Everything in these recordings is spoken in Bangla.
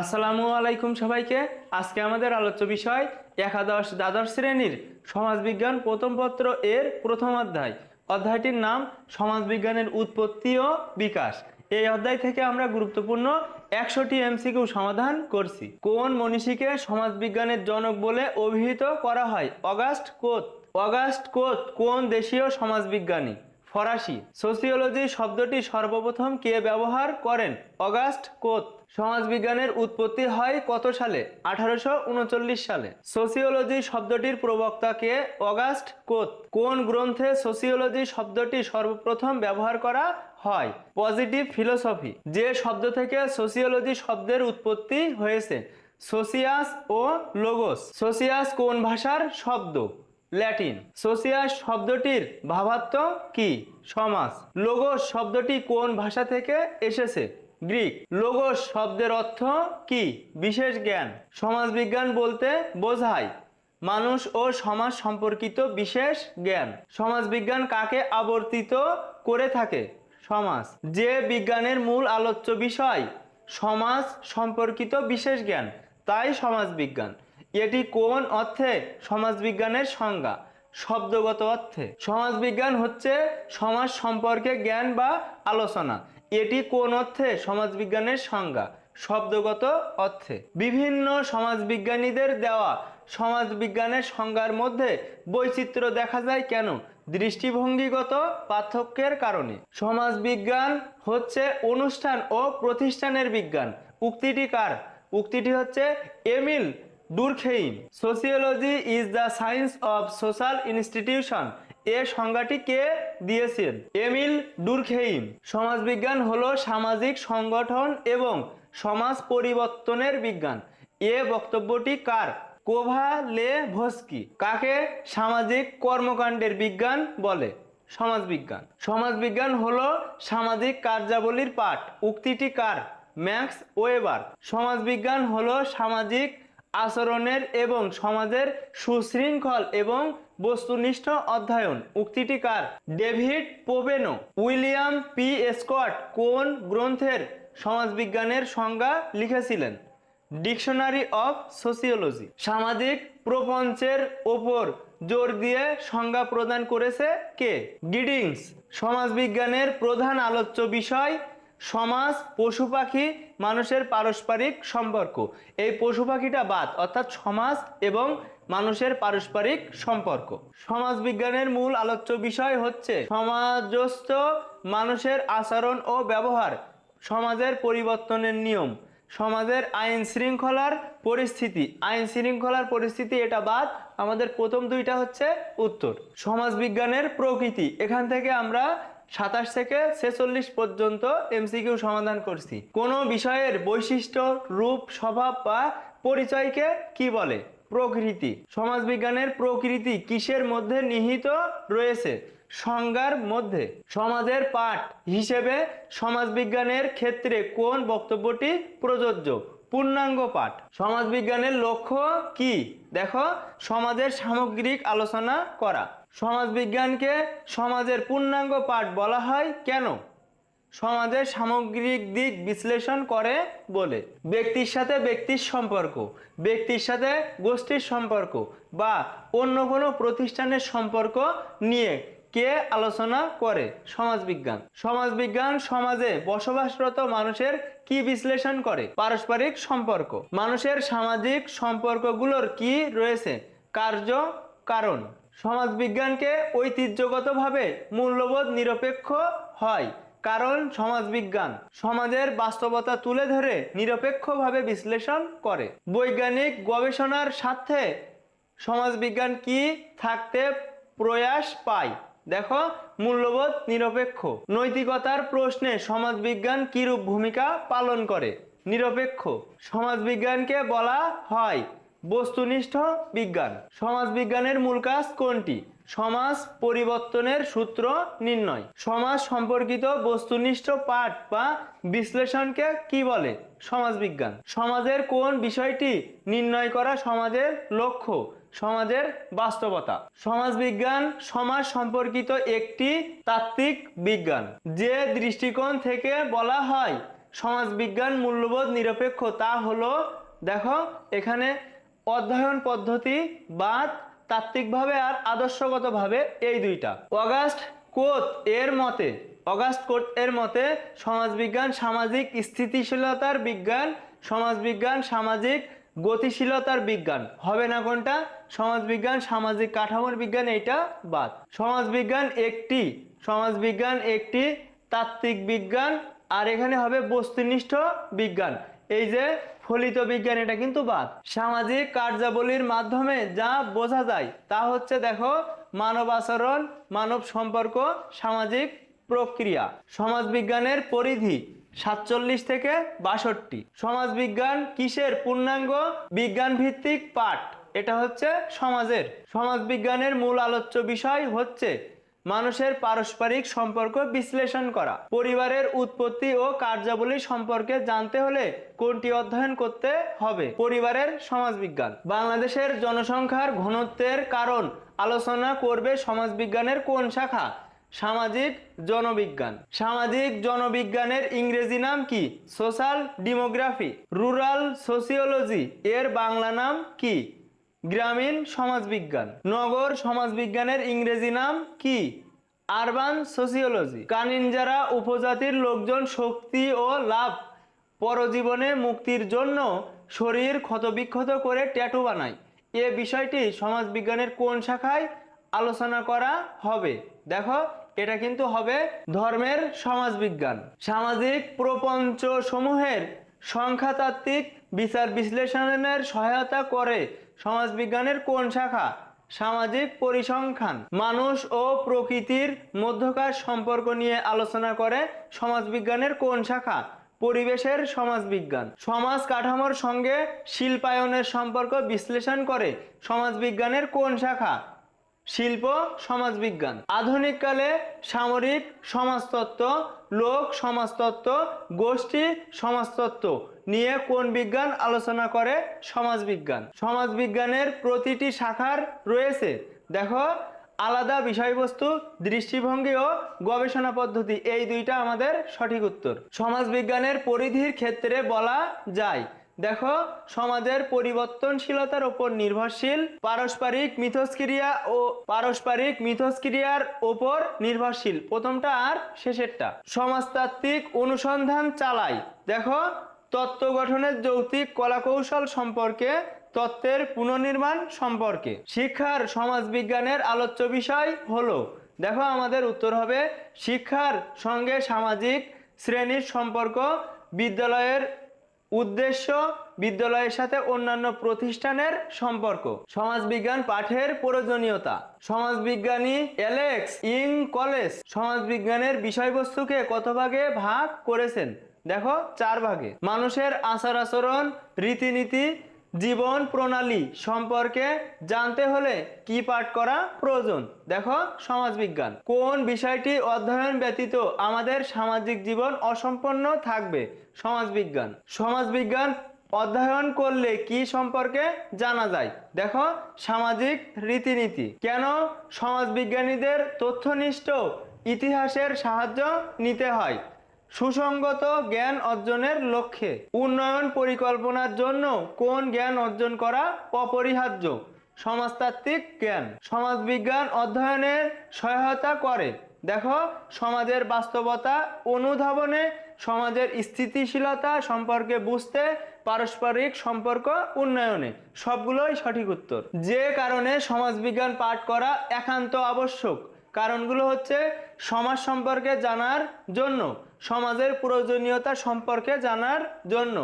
আসসালামু আলাইকুম সবাইকে। আজকে আমাদের আলোচ্য বিষয় একাদশ দ্বাদশ শ্রেণির সমাজবিজ্ঞান প্রথম পত্র এর প্রথম অধ্যায়। অধ্যায়টির নাম সমাজবিজ্ঞানের উৎপত্তি ও বিকাশ। এই অধ্যায় থেকে আমরা গুরুত্বপূর্ণ একশোটি এমসিকিউ সমাধান করছি। কোন মনীষীকে সমাজবিজ্ঞানের জনক বলে অভিহিত করা হয়? অগাস্ট কোত। অগাস্ট কোত কোন দেশীয় সমাজবিজ্ঞানী? ফরাসি। সোসিওলজি শব্দটি সর্বপ্রথম কে ব্যবহার করেন? অগাস্ট কোত। সমাজবিজ্ঞানের উৎপত্তি হয় কত সালে? আঠারোশো উনচল্লিশ সালে। সোসিওলজি শব্দটির প্রবক্তা কে? অগাস্ট কোত। কোন গ্রন্থে সোসিওলজি শব্দটি সর্বপ্রথম ব্যবহার করা হয়? Positive philosophy. যে শব্দ থেকে সোসিওলজি শব্দের উৎপত্তি হয়েছে, সোসিয়াস ও লোগোস। সোসিয়াস কোন ভাষার শব্দ? ল্যাটিন। সোসিয়াস শব্দটির ভাবার্থ কি? সমাজ লোগোস শব্দটি কোন ভাষা থেকে এসেছে? গ্রিক। লোগোস শব্দের অর্থ কি? বিশেষ জ্ঞান। সমাজবিজ্ঞান বলতে বোঝায় মানুষ ও সমাজ সম্পর্কিত বিশেষ জ্ঞান। সমাজবিজ্ঞান কাকে আবর্তিত করে থাকে? সমাজ যে বিজ্ঞানের মূল আলোচ্য বিষয় সমাজ সম্পর্কিত বিশেষ জ্ঞান, তাই সমাজবিজ্ঞান। এটি কোন অর্থে? সমাজবিজ্ঞানের সংজ্ঞা। শব্দগত অর্থে। সমাজবিজ্ঞান হচ্ছে সমাজ সম্পর্কে জ্ঞান বা আলোচনা। এটি কোন অর্থে? সমাজবিজ্ঞানের সংজ্ঞা। শব্দগত অর্থে। বিভিন্ন সমাজবিজ্ঞানীদের দেওয়া সমাজবিজ্ঞানের সংজ্ঞার মধ্যে বৈচিত্র্য দেখা যায় কেন? দৃষ্টিভঙ্গিগত পার্থক্যের কারণে। সমাজবিজ্ঞান হচ্ছে অনুষ্ঠান ও প্রতিষ্ঠানের বিজ্ঞান। উক্তিটি কার? উক্তিটি হচ্ছে Emile Durkheim sociology is the science of social institution এ সংজ্ঞাটি কে দিয়েছেন? এমিল ডুরখেইম সমাজবিজ্ঞান হলো সামাজিক সংগঠন এবং সমাজ পরিবর্তনের বিজ্ঞান। এ বক্তব্যটি কার? কোভা লে ভস্কি কাকে সামাজিক কর্মকাণ্ডের বিজ্ঞান বলে? সমাজবিজ্ঞান। সমাজবিজ্ঞান হলো সামাজিক কার্যাবলীর পাঠ। উক্তিটি কার? Max weber. সমাজবিজ্ঞান হলো সামাজিক আচরণের এবং সমাজের সুশৃঙ্খল এবং বস্তুনিষ্ঠ অধ্যয়ন। উক্তিটি কার? David Popenoe William P. Scott কোন গ্রন্থের সমাজবিজ্ঞানের সংজ্ঞা লিখেছিলেন? Dictionary of sociology. সামাজিক প্রপঞ্চের ওপর জোর দিয়ে সংজ্ঞা প্রদান করেছে কে? গিডিংস, সমাজবিজ্ঞানের প্রধান আলোচ্য বিষয় সমাজ, পশু পাখি, মানুষের পারস্পরিক সম্পর্ক। এই পশু পাখিটা বাদ, অর্থাৎ সমাজ এবং মানুষের পারস্পরিক সম্পর্ক। সমাজবিজ্ঞানের মূল আলোচ্য বিষয় হচ্ছে সমাজস্থ মানুষের আচরণ ও ব্যবহার, সমাজের পরিবর্তনের নিয়ম, সমাজের আইন শৃঙ্খলার পরিস্থিতি। আইন শৃঙ্খলার পরিস্থিতি, এটা বাদ, আমাদের প্রথম দুইটা হচ্ছে উত্তর। সমাজবিজ্ঞানের প্রকৃতি, এখান থেকে আমরা সাতাশ থেকে ছেচল্লিশ পর্যন্ত এমসিকিউ সমাধান করছি। কোনো বিষয়ের বৈশিষ্ট্য, রূপ, স্বভাব বা পরিচয়কে কি বলে? প্রকৃতি। সমাজবিজ্ঞানের প্রকৃতি কিসের মধ্যে নিহিত রয়েছে? সংজ্ঞার মধ্যে। সমাজের পাঠ হিসেবে সমাজবিজ্ঞানের ক্ষেত্রে কোন বক্তব্যটি প্রযোজ্য? পূর্ণাঙ্গ পাঠ। সমাজবিজ্ঞানের লক্ষ্য কি? দেখো, সমাজের সামগ্রিক আলোচনা করা। সমাজবিজ্ঞানকে সমাজের পূর্ণাঙ্গ পাঠ বলা হয় কেন? সমাজের সামগ্রিক দিক বিশ্লেষণ করে বলে। ব্যক্তির সাথে ব্যক্তির সম্পর্ক, ব্যক্তির সাথে গোষ্ঠীর সম্পর্ক বা অন্য কোনো প্রতিষ্ঠানের সম্পর্ক নিয়ে কে আলোচনা করে? সমাজবিজ্ঞান। সমাজবিজ্ঞান সমাজে বসবাসরত মানুষের কি বিশ্লেষণ করে? পারস্পরিক সম্পর্ক। মানুষের সামাজিক সম্পর্কগুলোর কি রয়েছে? কার্য কারণ, সমাজবিজ্ঞানকে ঐতিহ্যগতভাবে মূল্যবোধ নিরপেক্ষ হয়। কারণ, সমাজবিজ্ঞান সমাজের বাস্তবতা তুলে ধরে নিরপেক্ষভাবে বিশ্লেষণ করে। বৈজ্ঞানিক গবেষণার স্বার্থে সমাজবিজ্ঞান কি থাকতে প্রয়াস পায়? দেখো, মূল্যবোধ নিরপেক্ষ। নৈতিকতার প্রশ্নে সমাজবিজ্ঞান কিরূপ ভূমিকা পালন করে? নিরপেক্ষ। সমাজবিজ্ঞানকে বলা হয় বস্তুনিষ্ঠ বিজ্ঞান। সমাজবিজ্ঞানের মূল কাজ কোনটি? সমাজ পরিবর্তনের সূত্র নির্ণয়। সমাজ সম্পর্কিত বস্তুনিষ্ঠ পাঠ বা বিশ্লেষণকে কি বলে? সমাজবিজ্ঞান। সমাজের কোন বিষয়টি নির্ণয় করা সমাজের লক্ষ্য? সমাজের বাস্তবতা। সমাজবিজ্ঞান সমাজ সম্পর্কিত একটি তাত্ত্বিক বিজ্ঞান। যে দৃষ্টিকোণ থেকে বলা হয় সমাজবিজ্ঞান মূল্যবোধ নিরপেক্ষ তা হলো, দেখো, এখানে অধ্যয়ন পদ্ধতি বাদ তাত্ত্বিকভাবে আর আদর্শগতভাবে এই দুইটা। অগাস্ট কোত এর মতে, অগাস্ট কোত এর মতে সমাজবিজ্ঞান সামাজিক স্থিতিশীলতার বিজ্ঞান, সমাজবিজ্ঞান সামাজিক গতিশীলতার বিজ্ঞান। হবে না কোনটা? সমাজবিজ্ঞান সামাজিক কাঠামোর বিজ্ঞান, এইটা বাদ। সমাজবিজ্ঞান একটি সমাজবিজ্ঞান একটি তাত্ত্বিক বিজ্ঞান, আর এখানে হবে বস্তুনিষ্ঠ বিজ্ঞান। এই যে ফলিত বিজ্ঞান, এটা কিন্তু বাদ। সামাজিক কার্যাবলীর মাধ্যমে যা বোঝা যায়, তা হচ্ছে দেখো মানব আচরণ, মানব সম্পর্ক, সামাজিক প্রক্রিয়া। সমাজবিজ্ঞানের পরিধি সাতচল্লিশ থেকে বাষট্টি। সমাজবিজ্ঞান কিসের পূর্ণাঙ্গ? বিজ্ঞান ভিত্তিক পাঠ, এটা হচ্ছে সমাজের। সমাজবিজ্ঞানের মূল আলোচ্য বিষয় হচ্ছে মানুষের পারস্পরিক সম্পর্ক বিশ্লেষণ করা। পরিবারের উৎপত্তি ও কার্যাবলী সম্পর্কে জানতে হলে কোনটি অধ্যয়ন করতে হবে? পরিবারের সমাজবিজ্ঞান। বাংলাদেশের জনসংখ্যার ঘনত্বের কারণ আলোচনা করবে সমাজবিজ্ঞানের কোন শাখা? সামাজিক জনবিজ্ঞান। সামাজিক জনবিজ্ঞানের ইংরেজি নাম কি? Social demography. Rural sociology. এর বাংলা নাম কি? গ্রামীণ সমাজবিজ্ঞান। নগর সমাজবিজ্ঞানের ইংরেজি নাম কি? Urban sociology. কানিনজারা উপজাতির লোকজন শক্তি ও লাভ পরজীবনে মুক্তির জন্য শরীর ক্ষতবিক্ষত করে ট্যাটু বানায়। এ বিষয়টি সমাজবিজ্ঞানের কোন শাখায় আলোচনা করা হবে? দেখো, এটা কিন্তু হবে ধর্মের সমাজবিজ্ঞান। সামাজিক প্রপঞ্চ সমূহের সংখ্যাতাত্ত্বিক বিচার বিশ্লেষণের সহায়তা করে সমাজবিজ্ঞানের কোন শাখা? সামাজিক পরিসংখ্যান। মানুষ ও প্রকৃতির মধ্যকার সম্পর্ক নিয়ে আলোচনা করে সমাজবিজ্ঞানের কোন শাখা? পরিবেশের সমাজবিজ্ঞান। সমাজ কাঠামোর সঙ্গে শিল্পায়নের সম্পর্ক বিশ্লেষণ করে সমাজবিজ্ঞানের কোন শাখা? শিল্প, সমাজবিজ্ঞান। আধুনিককালে সামরিক সমাজতত্ত্ব, লোক সমাজতত্ত্ব, গোষ্ঠী সমাজতত্ত্ব নিয়ে কোন বিজ্ঞান আলোচনা করে? সমাজবিজ্ঞান। সমাজবিজ্ঞানের প্রতিটি শাখার রয়েছে। দেখো, আলাদা বিষয়বস্তু, দৃষ্টিভঙ্গি ও গবেষণা পদ্ধতি, এই দুইটা আমাদের সঠিক উত্তর। সমাজবিজ্ঞানের পরিধির ক্ষেত্রে বলা যায়, দেখো, সমাজের পরিবর্তনশীলতার উপর নির্ভরশীল, পারস্পরিক মিথস্ক্রিয়া ও পারস্পরিক মিথস্ক্রিয়ার উপর নির্ভরশীল। প্রথমটা আর শেষেরটা। সমাজতাত্ত্বিক অনুসন্ধান চালায় দেখো তত্ত্ব গঠনের যৌক্তিক কলাকৌশল সম্পর্কে, তত্ত্বের পুনর্নির্মাণ সম্পর্কে। শিক্ষার সমাজবিজ্ঞানের আলোচ্য বিষয় হলো, দেখো আমাদের উত্তর হবে, শিক্ষার সঙ্গে সামাজিক শ্রেণির সম্পর্ক, বিদ্যালয়ের উদ্দেশ্য, বিদ্যালয়ের সাথে অন্যান্য প্রতিষ্ঠানের সম্পর্ক। সমাজবিজ্ঞান পাঠের প্রয়োজনীয়তা। সমাজবিজ্ঞানী অ্যালেক্স ইং কলেজ সমাজবিজ্ঞানের বিষয়বস্তুকে কত ভাগে ভাগ করেছেন? দেখো, চার ভাগে। মানুষের আচার আচরণ, রীতিনীতি, জীবন প্রণালী সম্পর্কে জানতে হলে কি পাঠ করা প্রয়োজন? দেখো, সমাজবিজ্ঞান। কোন বিষয়টি অধ্যয়ন ব্যতীত আমাদের সামাজিক জীবন অসম্পন্ন থাকবে? সমাজবিজ্ঞান। সমাজবিজ্ঞান অধ্যয়ন করলে কি সম্পর্কে জানা যায়? দেখো, সামাজিক রীতিনীতি। কেন সমাজবিজ্ঞানীদের তথ্যনিষ্ঠ ইতিহাসের সাহায্য নিতে হয়? সুসংগত জ্ঞান অর্জনের লক্ষ্যে উন্নয়ন পরিকল্পনার জন্য কোন জ্ঞান অর্জন করা অপরিহার্য? সমাজতাত্ত্বিক জ্ঞান। সমাজবিজ্ঞান অধ্যয়নের সহায়তা করে। দেখো, সমাজের বাস্তবতা অনুধাবনে সমাজের স্থিতিশীলতা সম্পর্কে বুঝতে পারস্পরিক সম্পর্ক উন্নয়নে সবগুলোই সঠিক উত্তর। যে কারণে সমাজবিজ্ঞান পাঠ করা একান্ত আবশ্যক, কারণগুলো হচ্ছে সমাজ সম্পর্কে জানার জন্য সমাজের প্রয়োজনীয়তা সম্পর্কে জানার জন্য,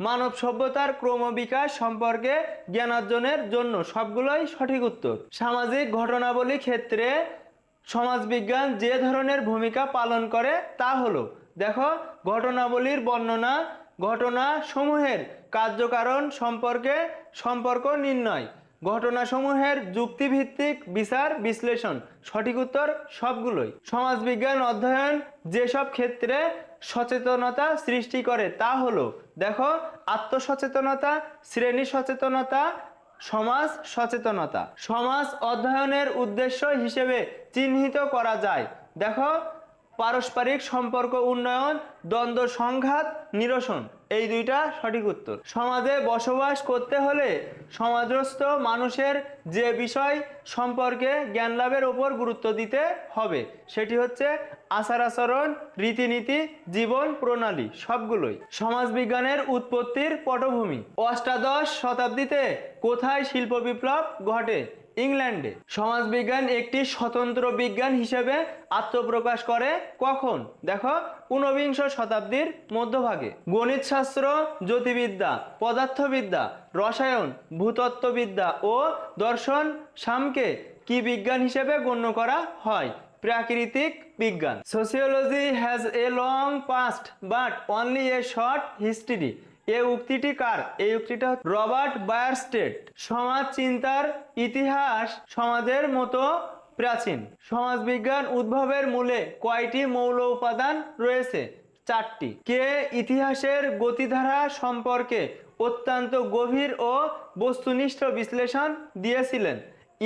মানব সভ্যতার ক্রমবিকাশ সম্পর্কে জ্ঞানার্জনের জন্য সবগুলোই সঠিক উত্তর। সামাজিক ঘটনাবলী ক্ষেত্রে সমাজবিজ্ঞান যে ধরনের ভূমিকা পালন করে তা হলো, দেখো, ঘটনাবলীর বর্ণনা ঘটনা সমূহের কার্যকারণ সম্পর্কে সম্পর্ক নির্ণয়। ঘটনাসমূহের যুক্তিভিত্তিক বিচার, বিশ্লেষণ, সঠিক উত্তর সবগুলোই। সমাজবিজ্ঞান অধ্যয়ন যেসব ক্ষেত্রে সচেতনতা সৃষ্টি করে তা হলো, দেখো, আত্মসচেতনতা, শ্রেণি সচেতনতা, সমাজ সচেতনতা। সমাজ অধ্যয়নের উদ্দেশ্য হিসেবে চিহ্নিত করা যায়। দেখো, পারস্পরিক সম্পর্ক উন্নয়ন, দ্বন্দ্ব সংঘাত, নিরসন। এই দুইটা সঠিক উত্তর। সমাজে বসবাস করতে হলে সমাজস্থ মানুষের যে বিষয় সম্পর্কে জ্ঞান লাভের ওপর গুরুত্ব দিতে হবে, সেটি হচ্ছে আচার আচরণ, রীতিনীতি, জীবন প্রণালী সবগুলোই। সমাজবিজ্ঞানের উৎপত্তির পটভূমি। অষ্টাদশ শতাব্দীতে কোথায় শিল্প বিপ্লব ঘটে? ইংল্যান্ডে। সমাজবিজ্ঞান একটি স্বতন্ত্র বিজ্ঞান হিসেবে আত্মপ্রকাশ করে কখন? দেখো, ঊনবিংশ শতাব্দীর মধ্যভাগে। গণিতশাস্ত্র, জ্যোতির্বিদ্যা, পদার্থবিদ্যা, রসায়ন, ভূতত্ত্ববিদ্যা ও দর্শন সামকে কি বিজ্ঞান হিসেবে গণ্য করা হয়? প্রাকৃতিক বিজ্ঞান। Sociology has a long past but only a short history এই উক্তিটি কার? এই উক্তিটা রবার্ট বায়ারস্টেড সমাজ চিন্তার ইতিহাস সমাজের মতো প্রাচীন। সমাজবিজ্ঞান উদ্ভবের মূলে কয়টি মৌল উপাদান রয়েছে? চারটি। কে ইতিহাসের গতিধারা সম্পর্কে অত্যন্ত গভীর ও বস্তুনিষ্ঠ বিশ্লেষণ দিয়েছিলেন?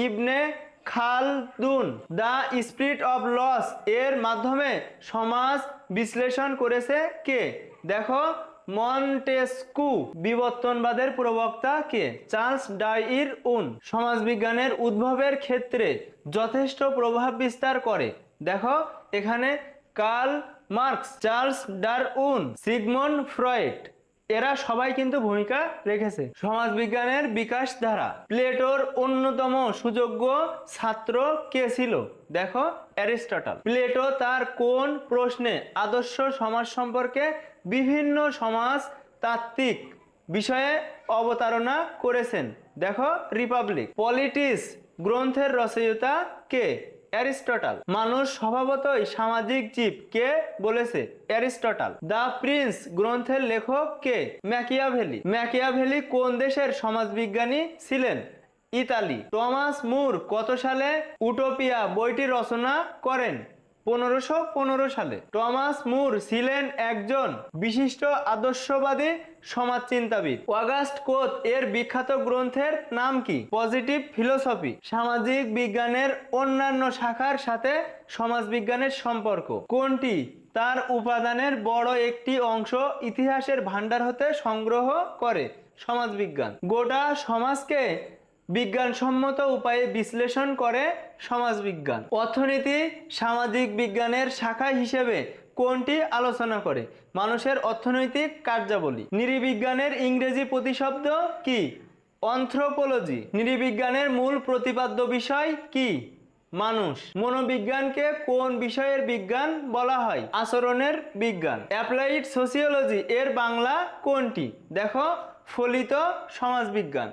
Ibn Khaldun, the spirit of laws এর মাধ্যমে সমাজ বিশ্লেষণ করেছে কে? দেখো মন্টেস্কু বিবর্তনবাদের প্রবক্তা কে? চার্লস ডাইর উন। সমাজবিজ্ঞানের উদ্ভবের ক্ষেত্রে যথেষ্ট প্রভাব বিস্তার করে। দেখো, এখানে Karl Marx, Charles Darwin, Sigmund Freud, এরা সবাই কিন্তু ভূমিকা রেখেছে। সমাজবিজ্ঞানের বিকাশ ধারা প্লেটোর অন্যতম সুযোগ্য ছাত্র কে ছিল? দেখো, অ্যারিস্টটল। প্লেটো তার কোন প্রশ্নে আদর্শ সমাজ সম্পর্কে বিভিন্ন সমাজ তাত্ত্বিক বিষয়ে অবতারণা করেছেন। দেখো, রিপাবলিক। পলিটিস গ্রন্থের রচয়িতা কে? অ্যারিস্টটল। মানুষ স্বভাবতই সামাজিক জীব কে বলেছে? অ্যারিস্টটল। দ্য প্রিন্স গ্রন্থের লেখক কে? ম্যাকিয়াভেলি। ম্যাকিয়াভেলি কোন দেশের সমাজবিজ্ঞানী ছিলেন? ইতালি। টমাস মুর কত সালে উটোপিয়া বইটি রচনা করেন? পনেরোশো পনেরো সালে টমাস মুর ছিলেন একজন বিশিষ্ট আদর্শবাদী সমাজচিন্তাবিদ। অগাস্ট কোত এর বিখ্যাত গ্রন্থের নাম কি? পজিটিভ ফিলোসফি, সামাজিক বিজ্ঞানের অন্যান্য শাখার সাথে সমাজবিজ্ঞানের সম্পর্ক। কোনটি? তার উপাদানের বড় একটি অংশ ইতিহাসের ভাণ্ডার হতে সংগ্রহ করে সমাজবিজ্ঞান। গোটা সমাজকে বিজ্ঞানসম্মত উপায়ে বিশ্লেষণ করে সমাজবিজ্ঞান। অর্থনীতি, সামাজিক বিজ্ঞানের শাখা হিসেবে কোনটি আলোচনা করে? মানুষের অর্থনৈতিক কার্যাবলী। নৃবিজ্ঞানের ইংরেজি প্রতিশব্দ কি? অন্থ্রোপোলজি। নৃবিজ্ঞানের মূল প্রতিপাদ্য বিষয় কি? মানুষ। মনোবিজ্ঞানকে কোন বিষয়ের বিজ্ঞান বলা হয়? আচরণের বিজ্ঞান। অ্যাপ্লাইড সোসিওলজি এর বাংলা কোনটি? দেখো, ফলিত সমাজবিজ্ঞান।